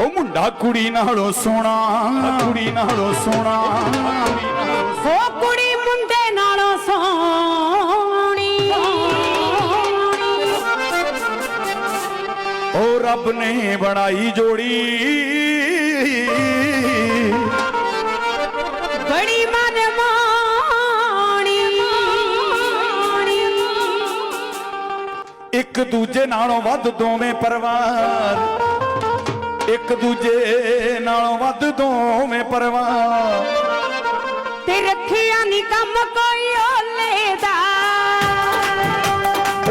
ਉਹ ਮੁੰਡਾ ਕੁੜੀ ਨਾਲੋਂ ਸੋਹਣਾ। ਕੁੜੀ ਨਾਲੋਂ ਸੋਹਣਾ। ਉਹ ਕੁੜੀ ਮੁੰਡੇ ਨਾਲੋਂ ਸੋਹਣੀ। ਉਹ ਰੱਬ ਨੇ ਬਣਾਈ ਜੋੜੀ। ਬੜੀ ਇੱਕ ਦੂਜੇ ਨਾਲੋਂ ਵੱਧ ਦੋਵੇਂ ਪਰਿਵਾਰ। ਇੱਕ ਦੂਜੇ ਨਾਲੋਂ ਵੱਧ ਦੋਵੇਂ ਪਰਿਵਾਰ। ਤੇ ਰੱਖਿਆ ਨਹੀਂ ਕੰਮ ਕੋਈ ਓਲੇ ਦਾ।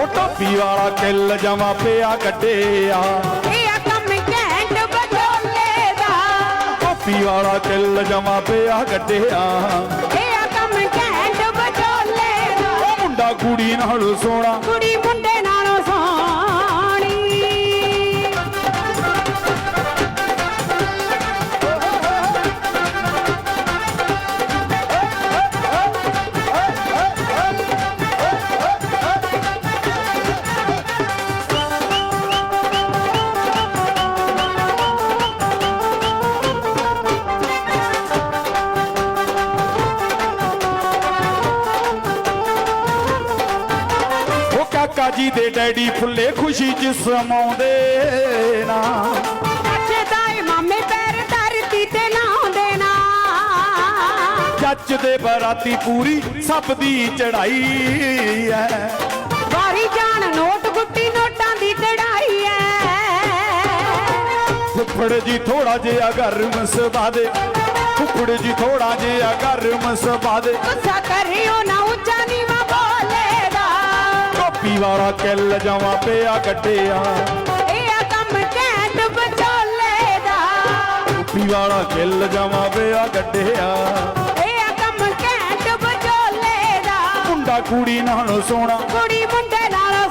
ਉਹ ਟੋਪੀ ਵਾਲਾ ਕਿੱਲ ਜਮਾ ਪਿਆ ਕੱਢਿਆ। ਇਹ ਆ ਕੰਮ ਘੈਂਟ ਬਜੋਲੇ ਦਾ। ਟੋਪੀ ਵਾਲਾ ਕਿੱਲ ਜਮਾ ਪਿਆ ਕੱਢਿਆ। ਇਹ ਆ ਕੰਮ ਘੈਂਟ ਬਜੋਲੇ ਦਾ। ਉਹ ਮੁੰਡਾ ਕੁੜੀ ਨਾਲੋਂ ਸੋਹਣਾ। ਕੁੜੀ ਕਾਕਾ ਜੀ ਦੇ ਡੈਡੀ ਫੁੱਲੇ ਖੁਸ਼ੀ ਚ ਸਮਾਉਂਦੇ ਨਾ। ਅੱਛੇ ਦਾਈ ਮਾਮੇ ਪੈਰ ਧਰਤੀ ਤੇ ਲਾਉਂਦੇ ਨਾ। ਜੱਜ ਦੇ ਬਰਾਤੀ ਪੂਰੀ ਸਭ ਦੀ ਚੜਾਈ ਐ। ਵਾਰੀ ਜਾਣ ਨੋਟ ਗੁੱਟੀ ਨੋਟਾਂ ਦੀ ਚੜਾਈ ਐ। ਫੁੱਫੜ ਜੀ ਥੋੜਾ ਜਿਹਾ ਗਰਮ ਸਭਾ ਦੇ। ਫੁੱਫੜ ਜੀ ਥੋੜਾ ਜਿਹਾ ਗਰਮ ਸਭਾ ਦੇ। ਗੁੱਸਾ ਕਰਿਓ ਨਾ ਉੱਚਾ ਨੀਵਾ ਟੋਪੀ ਵਾਲਾ ਕਿੱਲ ਜਮਾ ਪਿਆ ਕੱਢਿਆ। ਇਹ ਆ ਕੰਮ ਘੈਂਟ ਬਚੋਲੇ ਦਾ। ਟੋਪੀ ਵਾਲਾ ਕਿੱਲ ਜਮਾ ਪਿਆ ਕੱਢਿਆ। ਇਹ ਆ ਕੰਮ ਘੈਂਟ ਬਚੋਲੇ ਦਾ। ਮੁੰਡਾ ਕੁੜੀ ਨਾਲੋਂ ਸੋਹਣਾ। ਕੁੜੀ ਮੁੰਡੇ ਨਾਲ